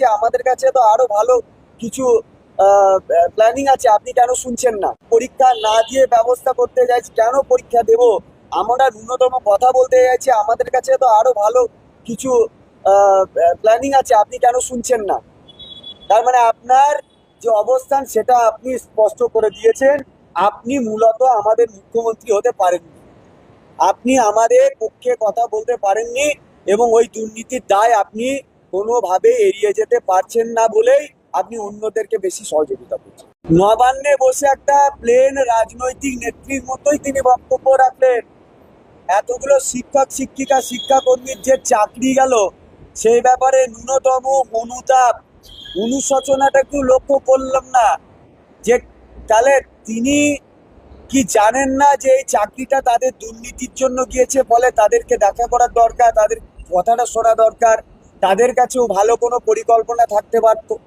যে আমাদের কাছে তো আরও ভালো কিছু প্ল্যানিং আছে। আপনি কেন শুনছেন না? পরীক্ষা না দিয়ে ব্যবস্থা করতে চাইছি কেন পরীক্ষা দেব? আমরা ন্যূনতম কথা বলতে চাইছি আমাদের কাছে তো আরও ভালো কিছু প্ল্যানিং আছে। আপনি কেন শুনছেন না? তার মানে আপনার যে অবস্থান, সেটা আপনি স্পষ্ট করে দিয়েছেন। আপনি মূলত আমাদের মুখ্যমন্ত্রী হতে পারেননি। আপনি আমাদের পক্ষে কথা বলতে পারেননি এবং ওই দুর্নীতির দায় আপনি কোনোভাবে এড়িয়ে যেতে পারছেন না বলেই আপনি অন্যদেরকে বেশি সহযোগিতা করছেন। নবান্নে বসে একটা প্লেন রাজনৈতিক নেত্রীর মতোই তিনি বক্তব্য রাখলেন। এতগুলো শিক্ষক, শিক্ষিকা, শিক্ষাকর্মীর যে চাকরি গেল, সেই ব্যাপারে ন্যূনতম অনুতাপ অনুশোচনাটা একটু লক্ষ্য করলাম না। যে তাহলে তিনি কি জানেন না যে এই চাকরিটা তাদের দুর্নীতির জন্য গিয়েছে ফলে তাদেরকে দেখা করার দরকার, তাদের কথাটা শোনা দরকার? তাদের কাছেও ভালো কোনো পরিকল্পনা থাকতে পারতো।